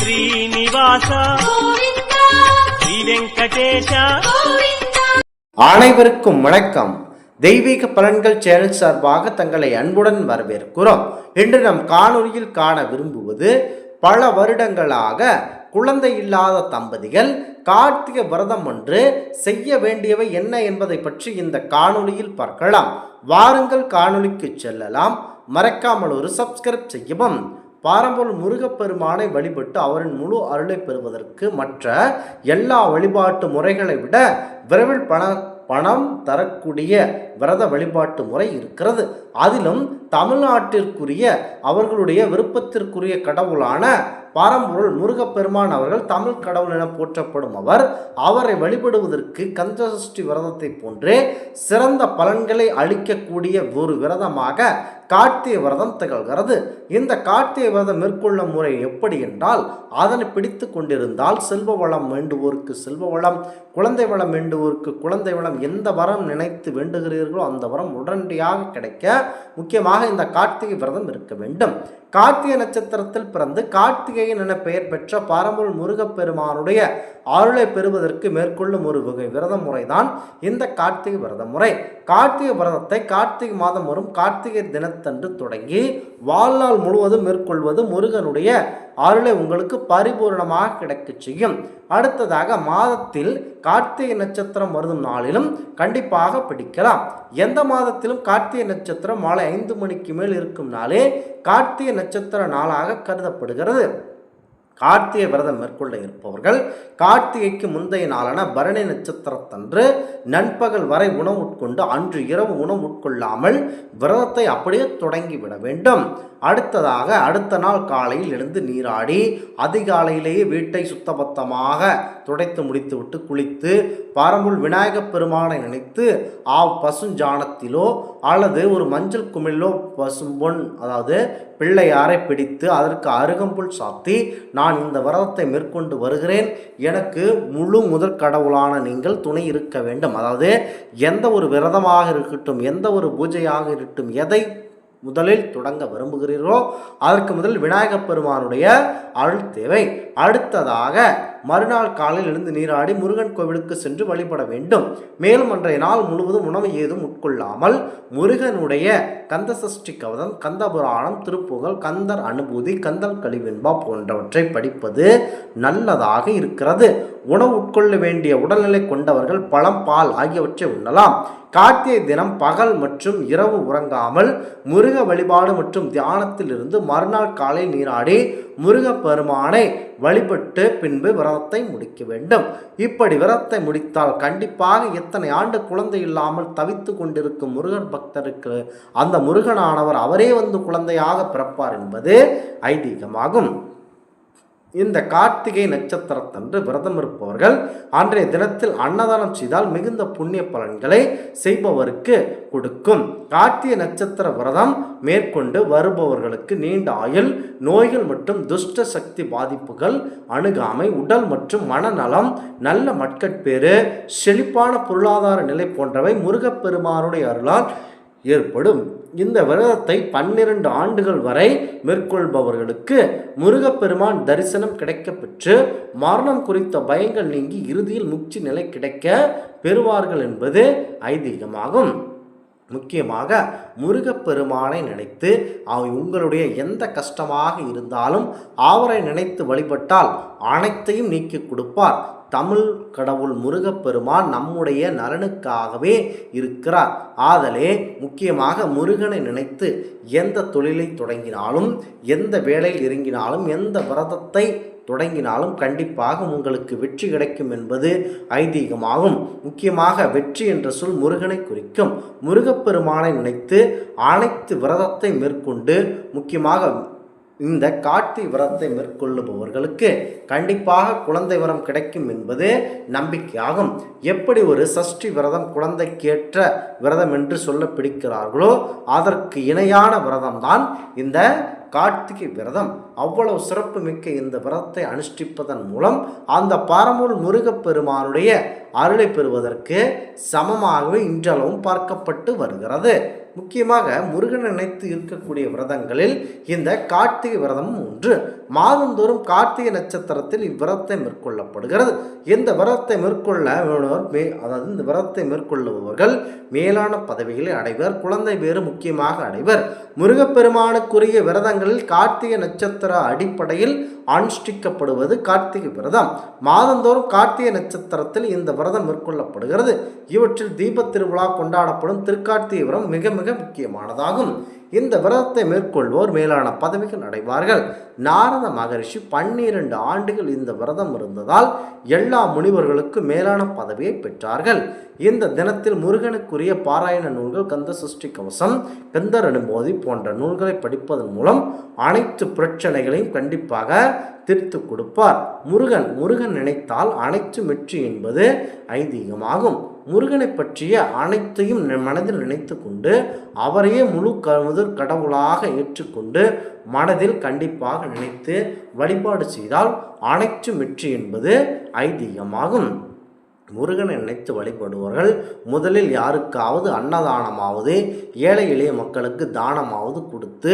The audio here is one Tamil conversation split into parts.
ஸ்ரீனிவாச ஸ்ரீ வெங்கடேஷ. அனைவருக்கும் வணக்கம். தெய்வீக பலன்கள் சேனல் சார்பாக தங்களை அன்புடன் வரவேற்கிறோம். என்று நம் காணொலியில் காண விரும்புவது பல வருடங்களாக குழந்தை இல்லாத தம்பதிகள் கார்த்திகை விரதம் ஒன்று செய்ய வேண்டியவை என்ன என்பதை பற்றி இந்த காணொலியில் பார்க்கலாம். வாருங்கள் காணொளிக்கு செல்லலாம். மறக்காமல் ஒரு சப்ஸ்கிரைப் செய்யவும் பாரம்பரிய முருகப்பெருமானை வழிபட்டு அவரின் முழு அருளை பெறுவதற்கு மற்ற எல்லா வழிபாட்டு முறைகளை விட விரைவில் பண பணம் தரக்கூடிய விரத வழிபாட்டு முறை இருக்கிறது. அதிலும் தமிழ்நாட்டிற்குரிய அவர்களுடைய விருப்பத்திற்குரிய கடவுளான பாரம்பொருள் முருகப்பெருமான் அவர்கள் தமிழ் கடவுள் என போற்றப்படும் அவர் அவரை வழிபடுவதற்கு கந்தசஷ்டி விரதத்தை போன்றே சிறந்த பலன்களை அளிக்கக்கூடிய ஒரு விரதமாக கார்த்திகை விரதம் திகழ்கிறது. இந்த கார்த்திகை விரதம் மேற்கொள்ளும் முறை எப்படி என்றால் அதனை பிடித்து கொண்டிருந்தால் செல்வ வளம் வேண்டுவோருக்கு செல்வ வளம் குழந்தை வளம் வேண்டுவோருக்கு குழந்தை வளம் எந்த வரம் நினைத்து வேண்டுகிறீர்களோ அந்த வரம் உடனடியாக கிடைக்க முக்கியமாக இந்த கார்த்திகை விரதம் இருக்க வேண்டும். கார்த்திகை நட்சத்திரத்தில் பிறந்து கார்த்திகேயன் என பெயர் பெற்ற பாரம்பரிய முருகப்பெருமானுடைய அருளை பெறுவதற்கு மேற்கொள்ளும் ஒரு வகை விரத முறைதான் இந்த கார்த்திகை விரத முறை. கார்த்திகை விரதத்தை கார்த்திகை மாதம் வரும் கார்த்திகை தினத்தன்று தொடங்கி வாழ்நாள் முழுவதும் மேற்கொள்வது முருகனுடைய அருளை உங்களுக்கு பரிபூர்ணமாக கிடைக்கச் செய்யும். அடுத்ததாக மாதத்தில் கார்த்திகை நட்சத்திரம் வருதும் நாளிலும் கண்டிப்பாக பிடிக்கலாம். எந்த மாதத்திலும் கார்த்திகை நட்சத்திரம் மாலை ஐந்து மணிக்கு மேல் இருக்கும் நாளே கார்த்திகை நட்சத்திர நாளாக கருதப்படுகிறது. கார்த்திகை விரதம் மேற்கொள்ள இருப்பவர்கள் கார்த்திகைக்கு முந்தைய நாளான பரணி நட்சத்திரத்தன்று நண்பகல் வரை உணவு உட்கொண்டு அன்று இரவு உணவு உட்கொள்ளாமல் விரதத்தை அப்படியே தொடங்கிவிட வேண்டும். அடுத்ததாக அடுத்த நாள் காலையில் எழுந்து நீராடி அதிகாலையிலேயே வீட்டை சுத்தபத்தமாக துடைத்து முடித்துவிட்டு குளித்து பரம்புள் விநாயகப் பெருமானை நினைத்து ஆ பசுஞ்சாணத்திலோ அல்லது ஒரு மஞ்சள் குமிழிலோ பசும்பொன் அதாவது பிள்ளையாரை பிடித்து அதற்கு அருகம்புல் சாத்தி நான் இந்த விரதத்தை மேற்கொண்டு வருகிறேன். எனக்கு முழு முதற் கடவுளான நீங்கள் துணை இருக்க வேண்டும். அதாவது எந்த ஒரு விரதமாக இருக்கட்டும் எந்த ஒரு பூஜையாக இருக்கட்டும் எதை முதலில் தொடங்க விரும்புகிறீர்களோ அதற்கு முதல் விநாயகப் பெருமானுடைய அருள் தேவை. அடுத்ததாக மறுநாள் காலையில் எழுந்து நீராடி முருகன் கோவிலுக்கு சென்று வழிபட வேண்டும். மேலும் அன்றைய நாள் முழுவதும் உணவு ஏதும் உட்கொள்ளாமல் முருகனுடைய கந்த சஷ்டி கவதம் கந்த புராணம் திருப்புகழ் கந்தர் அனுபூதி கந்தல் கழிவெண்பா போன்றவற்றை படிப்பது நல்லதாக இருக்கிறது. உணவு உட்கொள்ள வேண்டிய உடல்நிலை கொண்டவர்கள் பழம் பால் ஆகியவற்றை உண்ணலாம். கார்த்திகை தினம் பகல் மற்றும் இரவு உறங்காமல் முருக வழிபாடு மற்றும் தியானத்திலிருந்து மறுநாள் காலை நீராடி முருகப்பெருமானை வழிபட்டு பின்பு விரதத்தை முடிக்க வேண்டும். இப்படி விரதத்தை முடித்தால் கண்டிப்பாக எத்தனை ஆண்டு குழந்தை இல்லாமல் தவித்து கொண்டிருக்கும் முருகன் பக்தருக்கு அந்த முருகனானவர் அவரே வந்து குழந்தையாக பிறப்பார் என்பது ஐதீகமாகும். இந்த கார்த்திகை நட்சத்திரத்தன்று விரதம் இருப்பவர்கள் அன்றைய தினத்தில் அன்னதானம் செய்தால் மிகுந்த புண்ணிய பலன்களை செய்பவருக்கு கொடுக்கும். கார்த்திகை நட்சத்திர விரதம் மேற்கொண்டு வருபவர்களுக்கு நீண்ட ஆயுள் நோய்கள் மற்றும் துஷ்ட சக்தி பாதிப்புகள் அணுகாமை உடல் மற்றும் மனநலம் நல்ல மட்கட்பேறு செழிப்பான பொருளாதார நிலை போன்றவை முருகப்பெருமானுடைய அருளால் ஏற்படும். இந்த விரதத்தை பன்னிரண்டு ஆண்டுகள் வரை மேற்கொள்பவர்களுக்கு முருகப்பெருமான் தரிசனம் கிடைக்கப்பெற்று மரணம் குறித்த பயங்கள் நீங்கி இறுதியில் முக்தி நிலை கிடைக்க பெறுவார்கள் என்பது ஐதீகமாகும். முக்கியமாக முருகப்பெருமானை நினைத்து அவை உங்களுடைய எந்த கஷ்டமாக இருந்தாலும் அவரை நினைத்து வழிபட்டால் அனைத்தையும் நீக்கி கொடுப்பார். தமிழ் கடவுள் முருகப்பெருமான் நம்முடைய நலனுக்காகவே இருக்கிறார். ஆதலே முக்கியமாக முருகனை நினைத்து எந்த தொழிலை தொடங்கினாலும் எந்த வேலையில் இறங்கினாலும் எந்த விரதத்தை தொடங்கினாலும் கண்டிப்பாக உங்களுக்கு வெற்றி கிடைக்கும் என்பது ஐதீகமாகும். முக்கியமாக வெற்றி என்ற சொல் முருகனை குறிக்கும். முருகப்பெருமானை நினைத்து அனைத்து விரதத்தை மேற்கொண்டு முக்கியமாக இந்த காட்டி விரதத்தை மேற்கொள்ளுபவர்களுக்கு கண்டிப்பாக குழந்தை விரம் கிடைக்கும் என்பது நம்பிக்கையாகும். எப்படி ஒரு சஷ்டி விரதம் குழந்தைக்கேற்ற விரதம் என்று சொல்ல பிடிக்கிறார்களோ அதற்கு இணையான விரதம்தான் இந்த கார்த்திகை விரதம். அவ்வளவு சிறப்பு மிக்க இந்த விரதத்தை அனுஷ்டிப்பதன் மூலம் அந்த பரமூர் முருகப்பெருமானுடைய அருளை பெறுவதற்கு சமமாகவே இன்றளவும் பார்க்கப்பட்டு வருகிறது. முக்கியமாக முருகன் நினைத்து இருக்கக்கூடிய விரதங்களில் இந்த கார்த்திகை விரதமும் ஒன்று. மாதந்தோறும் கார்த்திகை நட்சத்திரத்தில் இவ்விரதத்தை மேற்கொள்ளப்படுகிறது. இந்த விரதத்தை மேற்கொள்ள மே அதாவது இந்த விரதத்தை மேற்கொள்ளுபவர்கள் மேலான பதவிகளை அடைவர் குழந்தை பேறு முக்கியமாக அடைவர். முருகப்பெருமானுக்குரிய விரதங்களில் கார்த்திகை நட்சத்திர அடிப்படையில் அனுஷ்டிக்கப்படுவது கார்த்திகை விரதம். மாதந்தோறும் கார்த்திகை நட்சத்திரத்தில் இந்த விரதம் மேற்கொள்ளப்படுகிறது. இவற்றில் தீபத் திருவிழா கொண்டாடப்படும் திருக்கார்த்திகை விரதம் மிக மிக முக்கியமானதாகும். இந்த விரதத்தை மேற்கொள்வோர் மேலான பதவிகள் அடைவார்கள் நாரத மகரிஷி பன்னிரண்டு ஆண்டுகள் இந்த விரதம் இருந்ததால் எல்லா முனிவர்களுக்கும் மேலான பதவியை பெற்றார்கள். இந்த தினத்தில் முருகனுக்குரிய பாராயண நூல்கள் கந்த சுஷ்டி கவசம் கந்தர் அனுபோதி போன்ற நூல்களை படிப்பதன் மூலம் அனைத்து பிரச்சனைகளையும் கண்டிப்பாக தீர்த்து கொடுப்பார். முருகன் முருகன் நினைத்தால் அனைத்து வெற்றி என்பது ஐதீகமாகும். முருகனை பற்றிய அனைத்தையும் மனதில் நினைத்து கொண்டு அவரையே முழு முதற் கடவுளாக ஏற்றுக்கொண்டு மனதில் கண்டிப்பாக நினைத்து வழிபாடு செய்தால் அனைத்தும் வெற்றி என்பது ஐதீகமாகும். முருகனை நினைத்து வழிபடுவார்கள் முதலில் யாருக்காவது அன்னதானமாவது ஏழை எளிய மக்களுக்கு தானமாவது கொடுத்து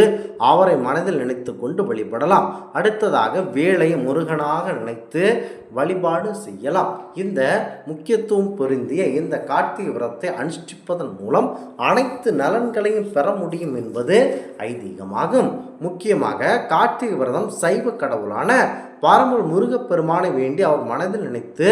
அவரை மனதில் நினைத்து கொண்டு வழிபடலாம். அடுத்ததாக வேலை முருகனாக நினைத்து வழிபாடு செய்யலாம். இந்த முக்கியத்துவம் பொருந்திய இந்த கார்த்திகை விரதத்தை அனுஷ்டிப்பதன் மூலம் அனைத்து நலன்களையும் பெற முடியும் என்பது ஐதீகமாகும். முக்கியமாக கார்த்திகை விரதம் சைவ கடவுளான பாரம்பரிய முருகப்பெருமானை வேண்டி அவர் மனதில் நினைத்து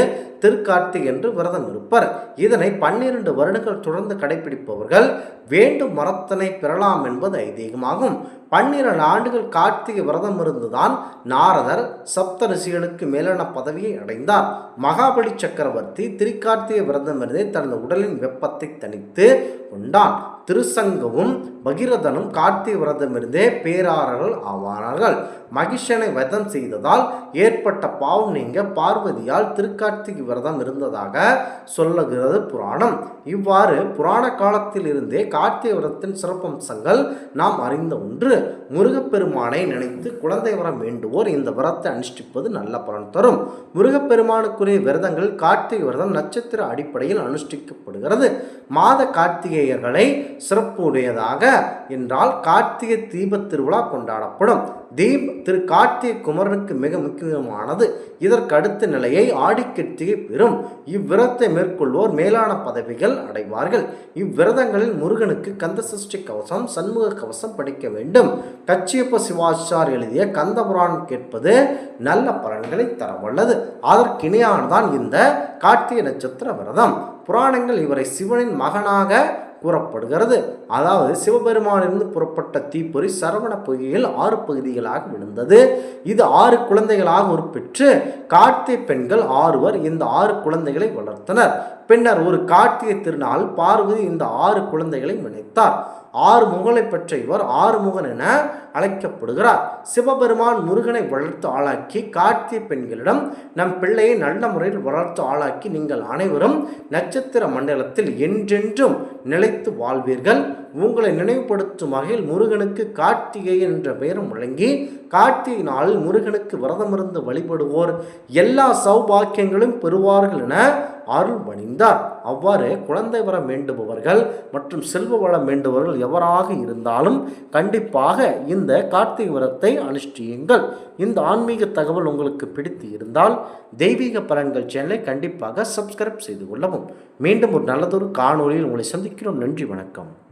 திருக்கார்த்திகை என்று விரதம் இருப்பர். இதனை பன்னிரண்டு வருடங்கள் தொடர்ந்து கடைபிடிப்பவர்கள் வேண்டும் மரத்தனை பெறலாம் என்பது ஐதீகமாகும். பன்னிரண்டு ஆண்டுகள் கார்த்திகை விரதம் இருந்துதான் நாரதர் சப்த ரிஷிகளுக்கு மேலான பதவியை அடைந்தார். மகாபலி சக்கரவர்த்தி திருக்கார்த்திகை விரதம் இருந்தே தனது உடலின் வெப்பத்தை தணித்து கொண்டான். திருசங்கவும் பகிரதனும் கார்த்திகை விரதமிருந்தே பேராரர்கள் ஆவானார்கள் மகிஷனை வதம் செய்ததால் ஏற்பட்ட பாவம் நீங்க பார்வதியால் திருக்கார்த்திகை விரதம் இருந்ததாக சொல்லுகிறது புராணம். இவ்வாறு புராண காலத்தில் இருந்தே கார்த்திகை விரதத்தின் சிறப்பம்சங்கள் நாம் அறிந்த ஒன்று. முருகப்பெருமானை நினைத்து குழந்தை வரம் வேண்டுவோர் இந்த விரதத்தை அனுஷ்டிப்பது நல்ல பலன் தரும். முருகப்பெருமானுக்குரிய விரதங்கள் கார்த்திகை விரதம் நட்சத்திர அடிப்படையில் அனுஷ்டிக்கப்படுகிறது. மாத கார்த்திகேயர்களை சிறப்புடையதாக என்றால் கார்த்திகை தீபத் திருவிழா கொண்டாடப்படும். தீப் திரு கார்த்திகை குமரனுக்கு மிக முக்கியமானது. இதற்கு அடுத்த நிலையை ஆடிக்கிருத்திகை பெறும். இவ்விரத்தை மேற்கொள்வோர் மேலான பதவிகள் அடைவார்கள். இவ்விரதங்களில் முருகனுக்கு கந்த சஷ்டி கவசம் சண்முக கவசம் படிக்க வேண்டும். கச்சியப்ப சிவாச்சார் எழுதிய கந்த புராணம் கேட்பது நல்ல பலன்களை தரவல்லது. அதற்கிணையானதான் இந்த கார்த்திகை நட்சத்திர விரதம். புராணங்கள் இவரை சிவனின் மகனாக கூறப்படுகிறது. அதாவது சிவபெருமானிலிருந்து புறப்பட்ட தீப்பொறி சரவண பொய்கையில் ஆறு பகுதிகளாக விழுந்தது. இது ஆறு குழந்தைகளாக உருப்பெற்று கார்த்திகை பெண்கள் ஆறுவர் இந்த ஆறு குழந்தைகளை வளர்த்தனர். பின்னர் ஒரு கார்த்திகை திருநாள் பார்வதி இந்த ஆறு குழந்தைகளை நினைத்தார். ஆறு முகலை பெற்ற இவர் ஆறுமுகன் என அழைக்கப்படுகிறார். சிவபெருமான் முருகனை வளர்த்து ஆளாக்கி கார்த்திகை பெண்களிடம் நம் பிள்ளையை நல்ல முறையில் வளர்த்து ஆளாக்கி நீங்கள் அனைவரும் நட்சத்திர மண்டலத்தில் என்றென்றும் நிலைத்து வாழ்வீர்கள். உங்களை நினைவுபடுத்தும் வகையில் முருகனுக்கு கார்த்திகை என்ற பெயரும் வழங்கி கார்த்திகை நாளில் முருகனுக்கு விரதமிருந்து வழிபடுவோர். எல்லா சௌபாக்கியங்களும் பெறுவார்கள் என அருள் பணிந்தார் அவ்வாறு குழந்தை வரம் வேண்டுபவர்கள் மற்றும் செல்வ வளம் வேண்டுபவர்கள் எவராக இருந்தாலும் கண்டிப்பாக இந்த கார்த்திகை விரத்தை அனுஷ்டியுங்கள். இந்த ஆன்மீக தகவல் உங்களுக்கு பிடித்து இருந்தால் தெய்வீக பலன்கள் சேனலை கண்டிப்பாக சப்ஸ்கிரைப் செய்து கொள்ளவும். மீண்டும் ஒரு நல்லதொரு காணொலியில் உங்களை சந்திக்கிறோம். நன்றி வணக்கம்.